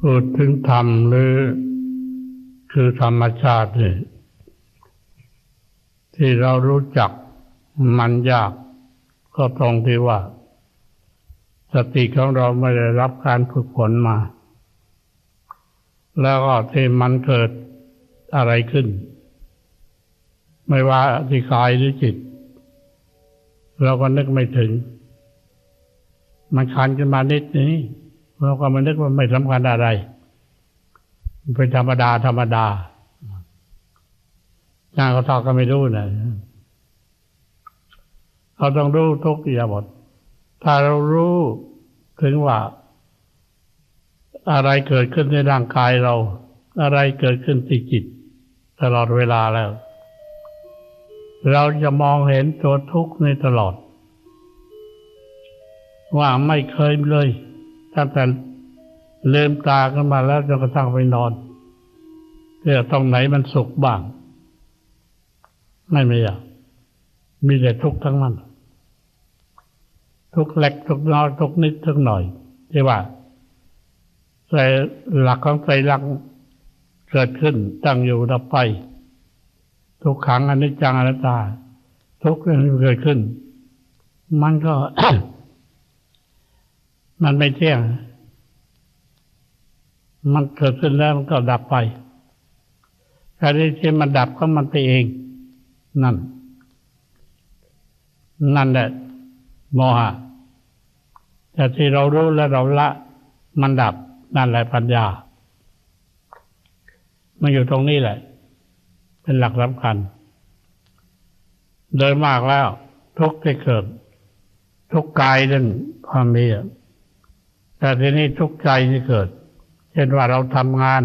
พูดถึงธรรมหรือ คือธรรมชาตินี่ที่เรารู้จักมันยาก ก็ตรงที่ว่า สติของเราไม่ได้รับการฝึกฝนมา แล้วก็ที่มันเกิดอะไรขึ้น ไม่ว่าที่กายหรือจิต เราก็นึกไม่ถึง มันคันขึ้นมานิดนี้ เราก็มานึกว่าไม่สำคัญอะไร เป็นธรรมดาธรรมดาจาเขาทอก็ไม่รู้นะเขาต้องรู้ทุกอย่างหมดถ้าเรารู้ถึงว่า อะไรเกิดขึ้นในร่างกายเรา อะไรเกิดขึ้นที่จิต ตลอดเวลาแล้ว เราจะมองเห็นตัวทุกข์ในตลอด ว่าไม่เคยเลย ตั้งแต่ลืมตาขึ้นมาแล้วจนกระทั่งไปนอนเรื่อตรงไหนมันสุขบ้าง ไม่มีอะมีแต่ทุกข์ทั้งนั้น ทุกข์เล็กทุกน้อยทุกนิดทุกหน่อยที่ว่าใจหลักของใจรักเกิดขึ้นตั้งอยู่ดับไป ทุกขังอนิจจังอนัตตา ทุกเรื่องที่เกิดขึ้น มันก็ มันไม่เที่ยง มันเกิดขึ้นแล้วมันก็ดับไปการที่มันดับก็มันไปเอง นั่น นั่นแหละโมหะแต่ที่เรารู้และเราละ มันดับ นั่นแหละปัญญา มันอยู่ตรงนี้แหละ เป็นหลักสำคัญ โดยมากแล้ว ทุกที่เกิด ทุกกายนั่นความมีอะ แต่ทีนี้ทุกข์ใจที่เกิด เช่นว่าเราทำงาน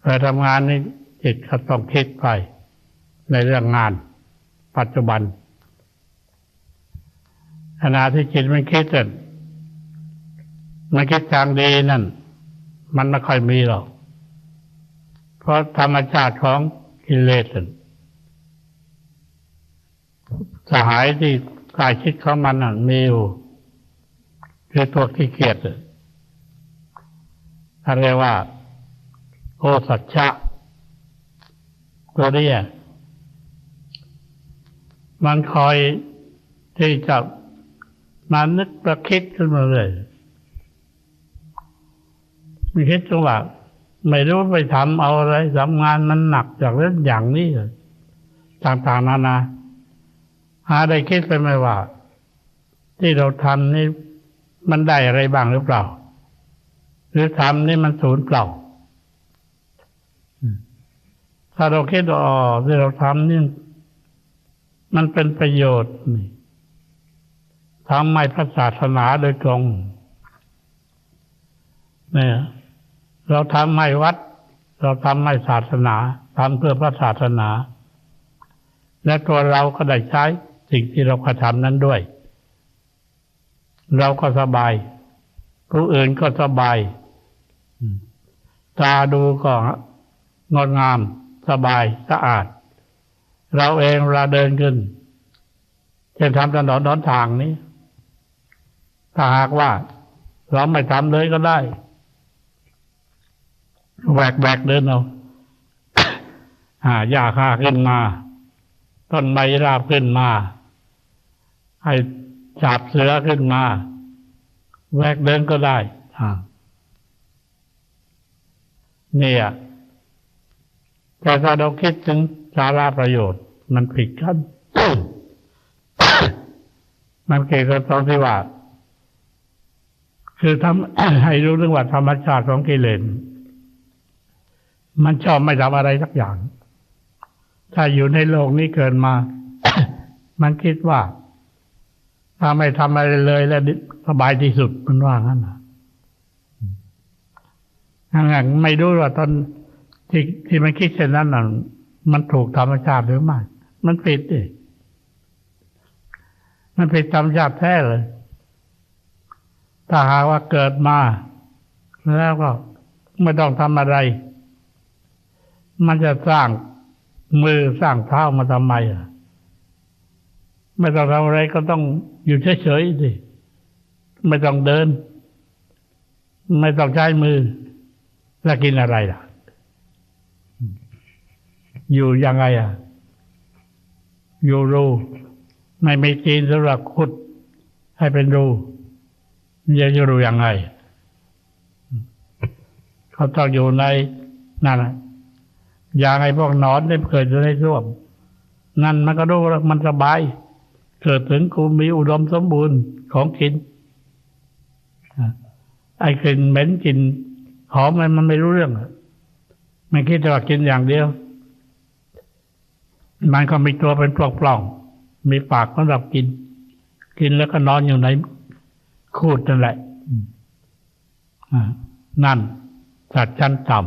เวลาทำงานนี่จิตก็ต้องคิดไป ในเรื่องงาน ปัจจุบันขณะที่จิตมันคิดนั่นมันคิดทางดีนั่น มันไม่ค่อยมีหรอก เพราะธรรมชาติของกิเลสนั่นสหายที่กายคิดของมันนั่นมีอยู่ คือตัวขี้เกียจท่านเรียกว่าโอสัจฉะตัวนี้มันคอยที่จะมานึกประคิดขึ้นมาเลยมีคิดจังหวะไม่รู้ไปทำเอาอะไรทำงานมันหนักจากเรื่องอย่างนี้ต่างๆนานาหาได้คิดไปไหมว่า ที่เราทำนี่ มันได้อะไรบ้างหรือเปล่า หรือทำนี่มันสูญเปล่า ถ้าเราคิดว่าอ๋อที่เราทำนี่มันเป็นประโยชน์นี่ทำไม่พระศาสนาโดยตรงเนี่ยเราทำไม่วัด เราทำไม่ศาสนาทำเพื่อพระศาสนา และตัวเราก็ได้ใช้สิ่งที่เรากระทำนั้นด้วย เราก็สบายผู้อื่นก็สบาย ตาดูก็งดงาม สบายสะอาด เราเองเราเดินขึ้นเช่นทำถนนนอนทางนี้ ถ้าหากว่า เราไม่ทำเลยก็ได้แหวกแบกเดินเอาหาหญ้าคาขึ้นมา ต้นไม้ราบขึ้นมา ให้ จับเสือขึ้นมา แวกเดินก็ได้เนี่ยแต่ถ้าเราคิดถึงสาระประโยชน์ มันผิดกัน มันเกี่ยวกับตรงที่ว่า คือทำให้รู้เรื่องว่าธรรมชาติของกิเลสมันชอบไม่ทำอะไรสักอย่าง ถ้าอยู่ในโลกนี้เกินมา มันคิดว่า ถ้าไม่ทำอะไรเลยแล้วสบายที่สุดมันว่างั้นนะงั้นไม่รู้ว่าตอนที่ที่มันคิดเช่นนั้นน่ะมันถูกธรรมชาติหรือไม่ มันผิดดิมันผิดธรรมชาติแท้เลย ถ้าหากว่าเกิดมา แล้วก็ไม่ต้องทำอะไร มันจะสร้างมือสร้างเท้ามาทำไมอะ ไม่ต้องทำอะไรก็ต้อง อยู่เฉยๆสิ ไม่ต้องเดิน ไม่ต้องใช้มือ แล้วกินอะไรล่ะ อยู่ยังไงอะ อยู่รูไม่มีจีนสำหรับขุด ให้เป็นรูจะจะรูยังไง เขาต้องอยู่ในนั่นอย่างไอ้พวกนอนที่เกิดอยู่ในร่วมนั่นมันก็รู้ว่ามันสบาย เกิดถึงกูมีอุดมสมบูรณ์ของกินไอ้กลิ่นเหม็นกลิ่นหอมมันมันไม่รู้เรื่อง มันคิดแต่ว่ากินอย่างเดียว มันก็มีตัวเป็นปล่องๆมีปากสำหรับกิน กินแล้วก็นอนอยู่ในคูดนั่นแหละนั่นสัตว์ชั้นต่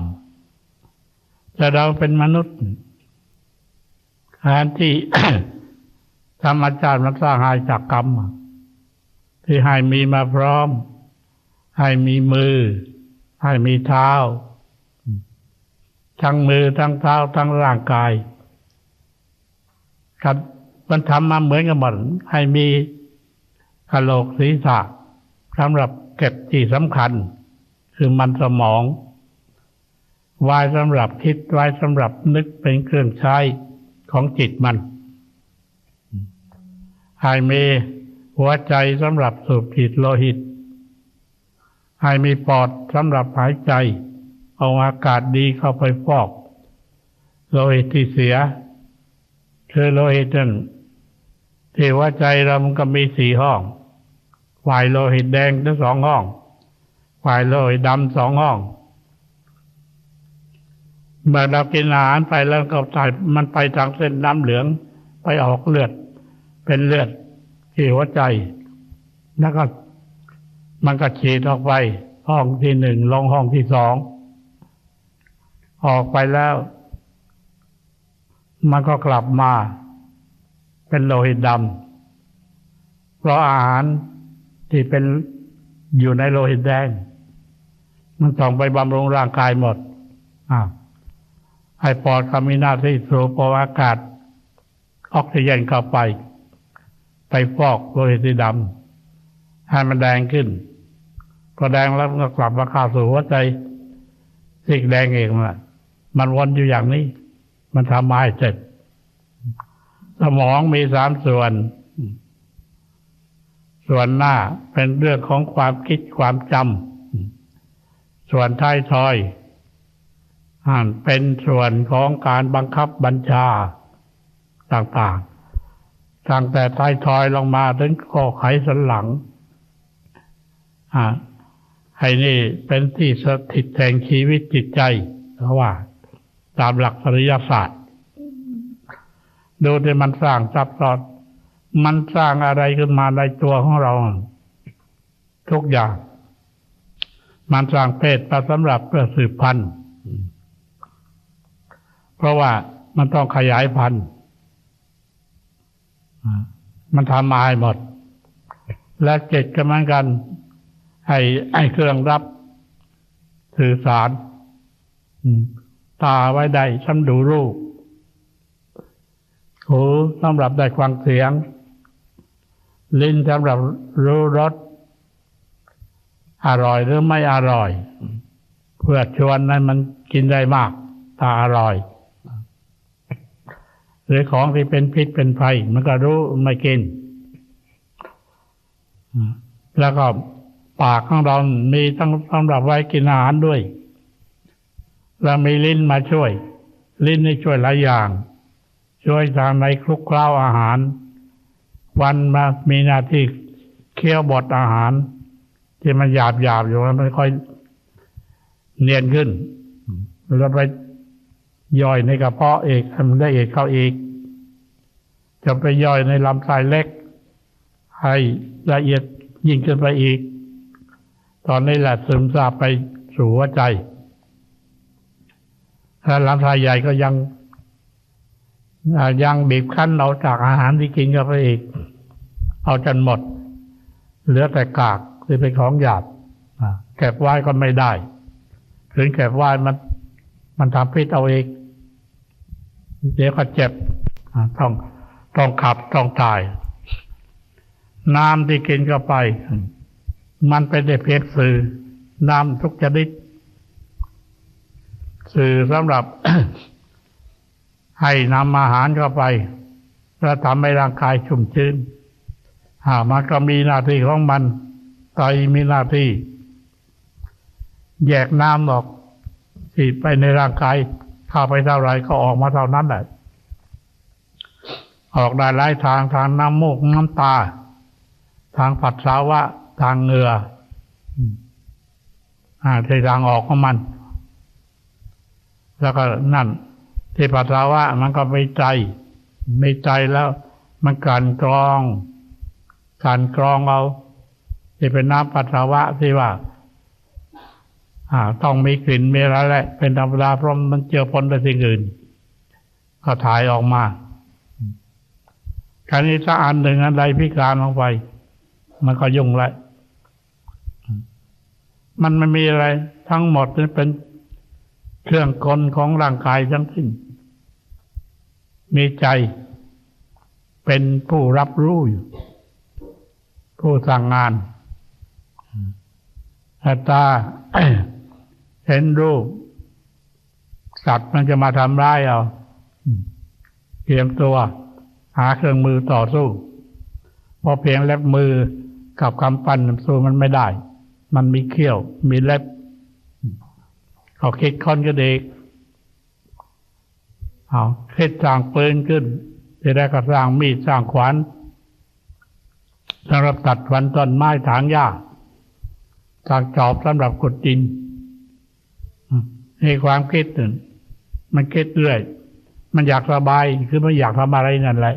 ำแต่เราเป็นมนุษย์แทนที่ รรมชาติมันสร้างให้จากกรรม ที่ให้มีมาพร้อม ให้มีมือ ให้มีเท้า ทั้งมือทั้งเท้าทั้งร่างกายครับมันทำมาเหมือนกันหมดให้มีกะโหลกศีรษะสำหรับเก็บที่สำคัญ คือมันสมองไว้สำหรับคิดไว้สำหรับนึกเป็นเครื่องใช้ของจิตมัน ให้มีหัวใจสำหรับสูบฉีดโลหิต ให้มีปอดสำหรับหายใจ เอาอากาศดีเข้าไปฟอก โลหิตที่เสียคือโลหิตนั่นที่หัวใจเรามันก็มีสี่ห้องฝ่ายโลหิตแดงทั้งสองห้องฝ่ายโลหิตดำสองห้องเมื่อเรากินอาหารไปแล้วก็ถ่ายมันไปทางเส้นน้ำเหลืองไปออกเลือด เป็นเลือดที่หัวใจ แล้วก็มันก็ฉีดออกไป ห้องที่หนึ่งลงห้องที่สอง ออกไปแล้ว มันก็กลับมา เป็นโลหิตดำเพราะอาหารที่เป็นอยู่ในโลหิตแดง มันส่งไปบำรุงร่างกายหมดอ่าให้ปอดก็มีหน้าที่สูบเอาอากาศ ออกซิเจนเข้าไป ไปฟอกโลหิตสีดำให้มันแดงขึ้นพอแดงแล้วก็กลับมาเข้าสู่หัวใจสีแดงเองมันมันวนอยู่อย่างนี้ มันทำมาให้เสร็จ สมองมีสามส่วน ส่วนหน้าเป็นเรื่องของความคิดความจำส่วนท้ายทอยอเป็นส่วนของการบังคับบัญชาต่างๆ ตั้งแต่ท้ายทอยลงมาถึงคอไขสันหลังอ่าให้นี่เป็นที่สถิตแห่งชีวิตจิตใจเพราะว่า ตามหลักปริยศาสตร์ ดูที่มันสร้างซับซ้อนมันสร้างอะไรขึ้นมาในตัวของเรา ทุกอย่าง มันสร้างเพศมาสำหรับเพื่อสืบพันธุ์ เพราะว่ามันต้องขยายพันธุ์ มันทำมาให้หมด และเจ็ดก็เหมือนกันให้ไอ้เครื่องรับสื่อสารตาไว้ได้สำดูรูปหูสำหรับได้ฟังเสียง ลิ้นสำหรับรู้รสอร่อยหรือไม่อร่อย เพื่อชวนให้มันกินได้มาก ถ้าอร่อย หรือของที่เป็นพิษเป็นภัย มันก็รู้ไม่กิน แล้วก็ปากของเรา มีทั้งสำหรับไว้กินอาหารด้วย แล้วมีลิ้นมาช่วย ลิ้นนี่ช่วยหลายอย่าง ช่วยทางในคลุกเคล้าอาหาร วันมามีหน้าที่เคี้ยวบดอาหาร ที่มันหยาบหยาบอยู่แล้วมันค่อยเนียนขึ้นแล้วไป ย่อยในกระเพาะเอกให้มันได้เอกเข้าอีก จะไปย่อยในลำไส้เล็ก ให้ละเอียดยิ่งขึ้นไปอีก ตอนนี้แหละซึมซาบไปสู่หัวใจถ้าลำไส้ใหญ่ก็ยังยังบีบคั้นเอาจากอาหารที่กินเข้าไปอีก เอาจนหมด เหลือแต่กากที่เป็นของหยาบอ่าเก็บไว้ก็ไม่ได้ ถึงเก็บไว้มันมันทำพิษเอาเอง เดี๋ยวก็เจ็บต้องต้องขับต้องถ่าย น้ำที่กินเข้าไป มันเป็นได้เพียงสื่อน้ำทุกชนิดสื่อสำหรับ ให้นำอาหารเข้าไป แล้วทำให้ร่างกายชุ่มชื้นหามันก็มีหน้าที่ของมันไตมีหน้าที่ แยกน้ำออกที่ไปในร่างกาย เข้าไปเท่าไรก็ออกมาเท่านั้นแหละออกได้หลายทางทางน้ำมูกน้ำตา ทางปัสสาวะ ทางเหงื่ออ่าที่ทางออกของมัน แล้วก็นั่น ที่ปัสสาวะมันก็ไม่ใจ ไม่ใจแล้ว มันกลันกรองกลันกรองเอาที่เป็นน้ำปัสสาวะที่ว่า ต้องมีกลิ่นมีอะไรแหละ เป็นธรรมดาเพราะมันเจือปนด้วยสิ่งอื่นก็ถ่ายออกมาคราวนี้ถ้าอันหนึ่งอันใดพิการลงไป มันก็ยุ่งละมันไม่มีอะไร ทั้งหมดนี่เป็นเครื่องกลของร่างกายทั้งสิ้น มีใจเป็นผู้รับรู้อยู่ ผู้สั่งงานตา เห็นรูป สัตว์มันจะมาทำร้ายเอาเตรียมตัว หาเครื่องมือต่อสู้พราะเพียงเล็บมือกับกำปั้นสู้มันไม่ได้ มันมีเขี้ยว มีเล็บเขาคิดค้นก็เด็กเอาคิดสร้างปืนขึ้นจะได้ก็สร้างมีดสร้างขวานสำหรับตัดฟันต้นไม้ถางหญ้าสร้างจอบสำหรับขุดดิน ให้ความคิดนั่นมันคิดเรื่อย มันอยากสบายคือมันอยากทำอะไรนั่นแหละ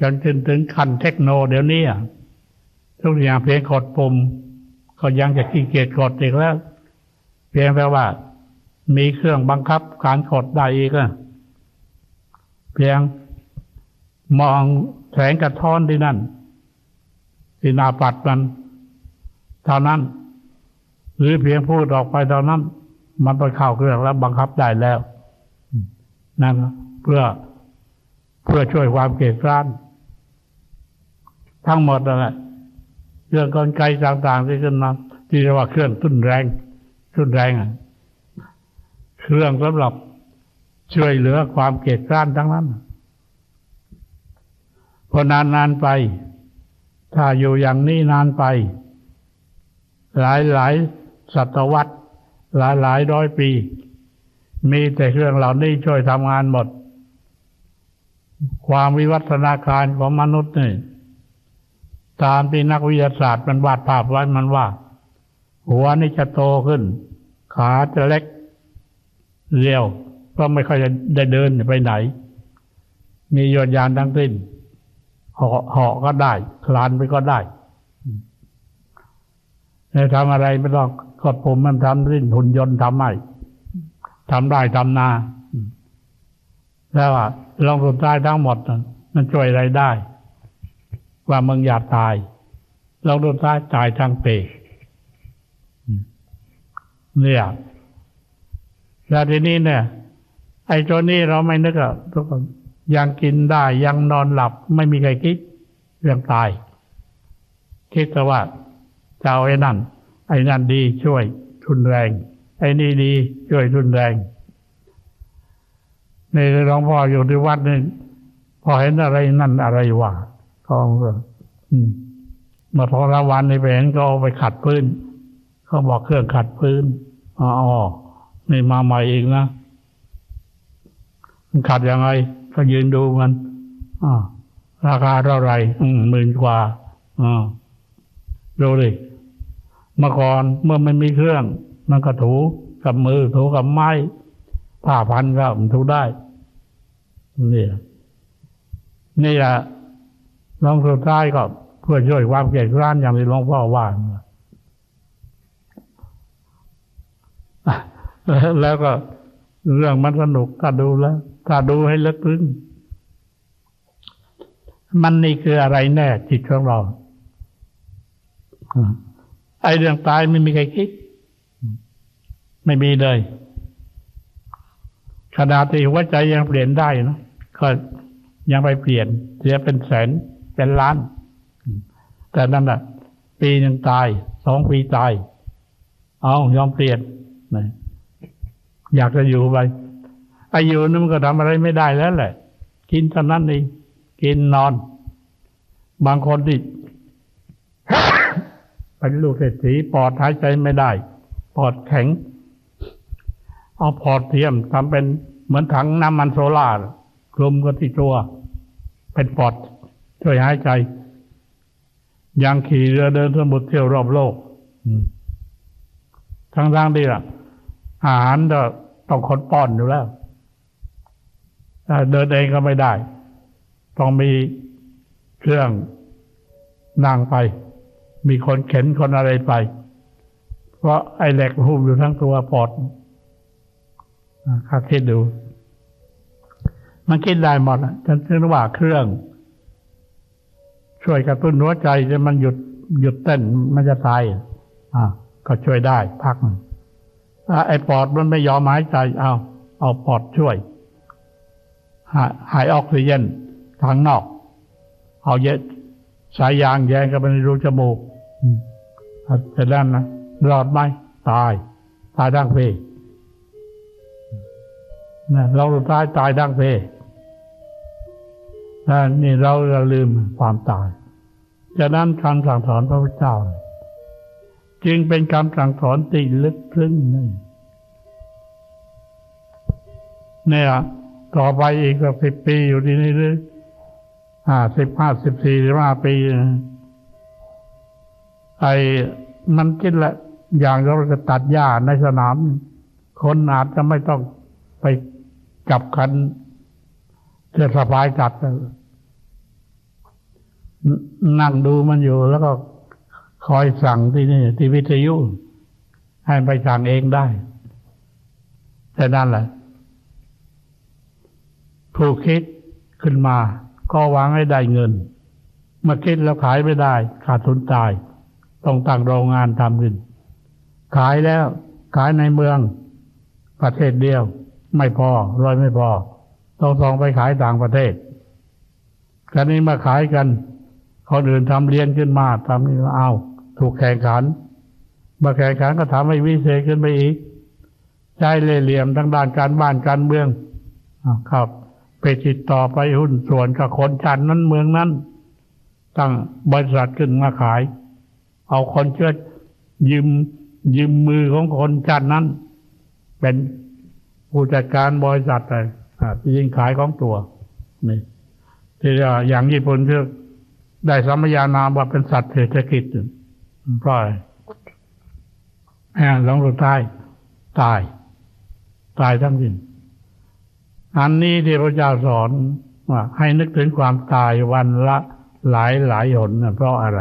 จนถึงถึงขั้นเทคโนเดี๋ยวนี้ทุกอย่างเพียงกดปุ่มก็ยังจะขี้เกียจกดอีกแล้ว เพียงแต่ว่า มีเครื่องบังคับการกดได้อีกอะเพียงมองแสงกระท้อนที่นั่นที่นาปัดมันเท่านั้น หรือเพียงพูดออกไปเท่านั้น มันไปเข้าเครื่องแล้วบังคับได้แล้วนั่นเพื่อเพื่อช่วยความเกลียดกร้าน ทั้งหมดนั่นแหละเรื่องกลไกต่างๆที่ขึ้นมาที่เรียกว่าเครื่องทุ่นแรงทุ่นแรงอะเครื่องสำหรับช่วยเหลือความเกลียดกร้านทั้งนั้นพอนานๆไป ถ้าอยู่อย่างนี้นานไป หลายหลายศตวรรษ หลายหลายร้อยปี มีแต่เครื่องเหล่านี้ช่วยทำงานหมด ความวิวัฒนาการของมนุษย์นี่ตามที่นักวิทยาศาสตร์มันวาดภาพไว้มันว่า หัวนี่จะโตขึ้น ขาจะเล็กเรียวก็ไม่ค่อยจะได้เดินไปไหน มียนยานทั้งสิ้นเหาะเหาะก็ได้ คลานไปก็ได้จะทำอะไรไม่ต้อง กดผมมันทำสิ้นหุ่นยนต์ทำไม่ทำได้ทำนา แล้วว่าลองสุดท้ายทั้งหมดนั้นมันช่วยอะไรได้ ว่ามึงอยากตายลองสุดท้ายตายทางเปรเนี่ยแล้วทีนี้เนี่ย ไอ้ตัวนี้เราไม่นึกอะทุกคนยังกินได้ยังนอนหลับไม่มีใครคิดเรื่องตาย คิดแต่ว่าจะเอาไอ้นั่น ไอ้นั่นดีช่วยทุนแรง ไอ้นี่ดีช่วยทุนแรงในหลวงพ่ออยู่ที่วัดนี่พอเห็นอะไรนั่นอะไรวะก็อืมมาพอละวันในไปเห็นก็เอาไปขัดพื้นเขาบอกเครื่องขัดพื้นอ๋อนี่มาใหม่อีกนะมันขัดยังไงก็ยืนดูมันอราคาเท่าไหร่หมื่นกว่าอ่าดูดิ เมื่อก่อนเมื่อไมันมีเครื่อง มันก็ถูกับมือถูกับไม้ผ้าพันก็มันถูได้ นี่นี่แหละลองสุดท้ายก็เพื่อช่วยความเกลียดร้านอย่างที่หลวงพ่อว่าแล้วก็เรื่องมันสนุกถ้าดูแล้ว ถ้าดูให้ลึกซึ้งมันนี่คืออะไรแน่จิตของเรา ไอ้เรื่องตายไม่มีใครคิด ไม่มีเลยขนาดที่หัวใจยังเปลี่ยนได้นะก็ยังไปเปลี่ยนเสียเป็นแสนเป็นล้าน แต่นั่นแหะปีหนึ่งตายสองปีตาย เอายอมเปลี่ยนนะอยากจะอยู่ไปอายุนั้นมันก็ทำอะไรไม่ได้แล้วแหละ กินเท่านั้นเองกินนอน บางคนที่ เป็นลูกเศรษฐีปอดหายใจไม่ได้ ปอดแข็ง เอาพอร์ตเทียมทำเป็นเหมือนถังน้ำมันโซล่าร์คลุมก็ที่ตัว เป็นปอดช่วยหายใจ ยังขี่เรือเดินสมุทรเที่ยวรอบโลกทั้งทางๆที่ล่ะ อาหารก็ต้องคนป้อนอยู่แล้วเดินเองก็ไม่ได้ ต้องมีเครื่องนั่งไป มีคนเข็นคนอะไรไป เพราะไอ้เหล็กหุ้มอยู่ทั้งตัวปอดอ่าข้าคิดดู มันคิดได้หมดอะฉันคิดว่าเครื่อง ช่วยกระตุ้นหัวใจจะมันหยุดหยุดเต้นมันจะตายอะอ่าก็ช่วยได้พักถ้าไอ้ปอดมันไม่ยอมหายใจเอาเอาปอดช่วย หายหายออกซิเจนทางนอก เอาเยอะสายยางแยงกันไปในรูจมูก เสร็จแล้วนะรอดไหมตาย ตายดังเพนะเราสุดท้ายตายดังเพนะนี่เราจะลืมความตายฉะนั้นคำสั่งสอนพระพุทธเจ้า จึงเป็นคำสั่งสอนที่ลึกซึ้งนี่เนี่ยต่อไปอีกสักสิบปีอยู่ที่นี่หรือห้าสิบห้าสิบสี่สิบห้าปีนะ ไอ้มันคิดละ อย่างเราจะตัดหญ้าในสนาม คนอาจจะไม่ต้องไปจับคันเสื้อสะพายจัดนั่งดูมันอยู่แล้วก็คอยสั่งที่นี่ที่วิทยุ ให้ไปสั่งเองได้แต่นั่นแหละ ผู้คิดขึ้นมา ก็หวังให้ได้เงินมื่อคิดแล้วขายไม่ได้ ขาดทุนตาย ต้องตั้งโรงงานทำขึ้น ขายแล้วขายในเมือง ประเทศเดียว ไม่พอร้อยไม่พอ ต้องส่งไปขายต่างประเทศคราวนี้มาขายกันคนอื่นทำเรียนขึ้นมาทำนี่เอาถูกแข่งขันมาแข่งขันก็ทำให้วิเศษขึ้นไปอีกใช้เล่เหลี่ยมทั้งด้านการบ้านการเมืองอ้าครับไปติดต่อไปหุ้นส่วนกับคนชั้นนั้นเมืองนั้นตั้งบริษัทขึ้นมาขาย เอาคนเชื่อยืมยืมมือของคนชั้นนั้น เป็นผู้จัดการบริษัทเลยอ่าที่ยิงขายของตัวนี่ที่อย่างญี่ปุ่นที่อได้สัมยานามว่าเป็นสัตว์เศรษฐกิจเพราะอะไรแห่หลงสุดท้ายตาย ตายทั้งสิ้นอันนี้ที่พระเจ้าสอนว่าให้นึกถึงความตายวันละหลายหลายหนเพราะอะไร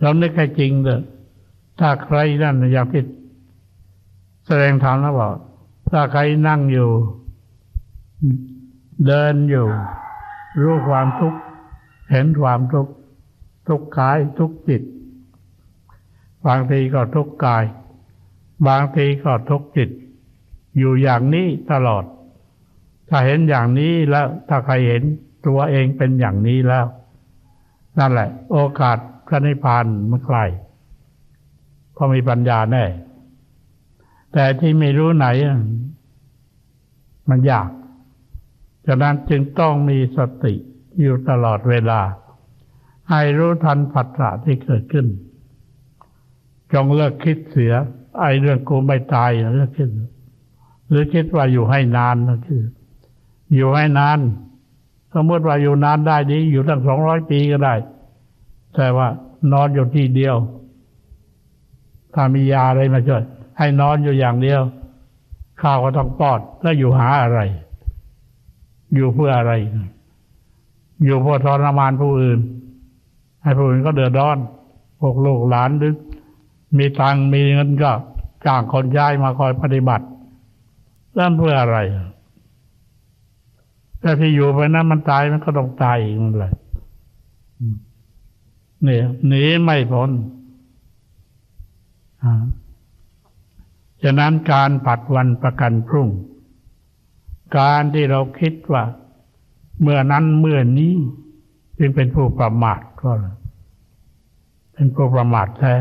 เรานึกให้จริงเถอะถ้าใครนั่นอยากพิแสดงธรรมแล้วบอก ถ้าใครนั่งอยู่ เดินอยู่ รู้ความทุกข์เห็นความทุกข์ทุกกายทุกจิต บางทีก็ทุกกาย บางทีก็ทุกจิต อยู่อย่างนี้ตลอด ถ้าเห็นอย่างนี้แล้ว ถ้าใครเห็นตัวเองเป็นอย่างนี้แล้ว นั่นแหละ โอกาส ระนิพพานมันไกลเพราะมีปัญญาแน่แต่ที่ไม่รู้ไหน มันยากฉะนั้นจึงต้องมีสติอยู่ตลอดเวลา ให้รู้ทันผัสสะที่เกิดขึ้น จงเลิกคิดเสีย ไอ้เรื่องกูไม่ตายเลิกคิดหรือคิดว่าอยู่ให้นานนะคือ อยู่ให้นาน สมมติว่าอยู่นานได้ดี อยู่ตั้งสองร้อยปีก็ได้ แต่ว่านอนอยู่ที่เดียว ถ้ามียาอะไรมาช่วยให้นอนอยู่อย่างเดียว ข้าวก็ต้องป้อนแล้วอยู่หาอะไร อยู่เพื่ออะไร อยู่เพื่อทรมานผู้อื่น ให้ผู้อื่นก็เดือดร้อนพวกลูกหลานหรือมีตังมีเงินก็จ้างคนย้ายมาคอยปฏิบัตินั่นเพื่ออะไรแต่ที่อยู่ไปนั้นมันตายมันก็ต้องตายอีกนั่นแหละ นี่ยหนีไม่พ้นฉะนั้นการผัดวันประกันพรุ่ง การที่เราคิดว่า เมื่อนั้นเมื่อนี้ จึงเป็นผู้ประมาทก็เป็นผู้ประมาทแท้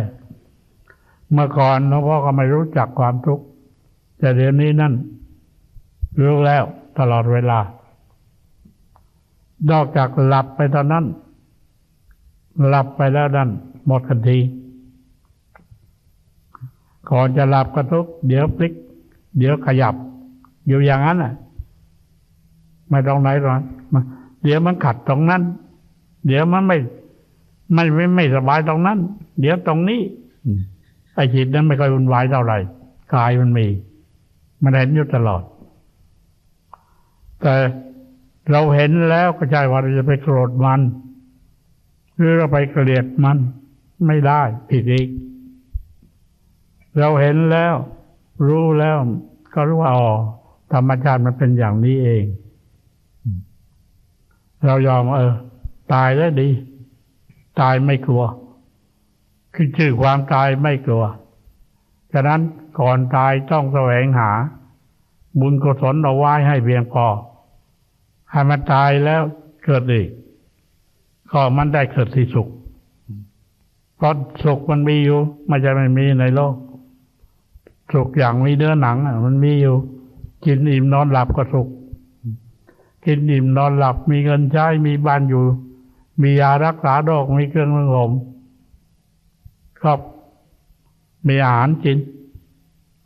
เมื่อก่อนหลวงพ่อก็ไม่รู้จักความทุกข์แต่เดี๋ยวนี้นั่นรู้แล้วตลอดเวลานอกจากหลับไปตอนนั้น หลับไปแล้วนั่นหมดทันทีก่อนจะหลับก็ทุกเดี๋ยวพลิก เดี๋ยวขยับ อยู่อย่างนั้นอะ ไม่ต้องไหนหรอกเดี๋ยวมันขัดตรงนั้น เดี๋ยวมันไม่ไม่ไม่ไม่สบายตรงนั้น เดี๋ยวตรงนี้ไอ้จิตนั้นไม่ค่อยวุ่นวายเท่าไหร่กายมันมี มันเห็นอยู่ตลอด แต่เราเห็นแล้วก็ใช่ว่าเราจะไปโกรธมัน หรือเราไปเกลียดมันไม่ได้ผิดอีก เราเห็นแล้ว รู้แล้วก็รู้ว่าอ๋อธรรมชาติมันเป็นอย่างนี้เอง เรายอมเออ ตายแล้วดี ตายไม่กลัว คือชื่อความตายไม่กลัว ฉะนั้นก่อนตายต้องแสวงหา บุญกุศลเอาไว้ให้เพียงพอให้มันตายแล้วเกิดอีก ก็มันได้เกิดที่สุขเพราะสุขมันมีอยู่ไม่ใช่ไม่มีในโลก สุขอย่างมีเนื้อหนังมันมีอยู่ กินอิ่มนอนหลับก็สุข กินอิ่มนอนหลับ มีเงินใช้มีบ้านอยู่ มียารักษาโรคมีเครื่องมือผมครับมีอาหารกิน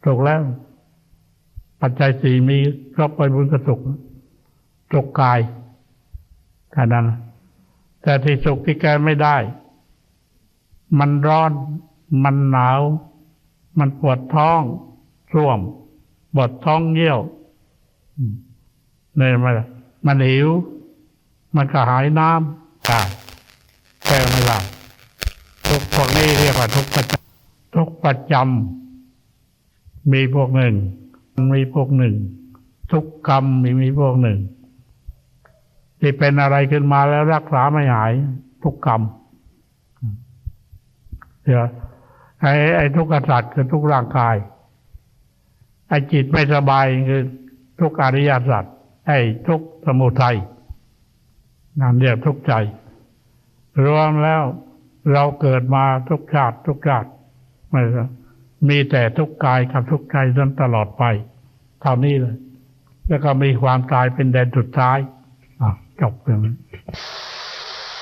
ถูกแล้ว ปัจจัยสี่มีครอบไปบุญกระสุขสุขกายแค่นั้น แต่ที่สุขที่แก้ไม่ได้ มันร้อน มันหนาว มันปวดท้องร่วมปวดท้องเยี่ยวเนี่ยมันมันหิว มันกระหายน้ำได้แก้ไม่ได้ทุกพวกนี้เรียกว่าทุกประจำทุกประจำมีพวกหนึ่ง มีพวกหนึ่ง ทุกกรรมมีมีพวกหนึ่ง ที่เป็นอะไรขึ้นมาแล้วรักษาไม่หายทุกกรรมเดี๋ยวไอ้ไอ้ทุกขสัตว์คือทุกร่างกายไอ้จิตไม่สบายคือทุกอริยสัจไอ้ทุกสมุทัยนั่นเรียกทุกใจ รวมแล้วเราเกิดมาทุกชาติทุกชาติไม่มีแต่ทุกข์กายกับทุกข์ใจจนตลอดไปเท่านี้เลย แล้วก็มีความตายเป็นแดนสุดท้าย อะจบเลย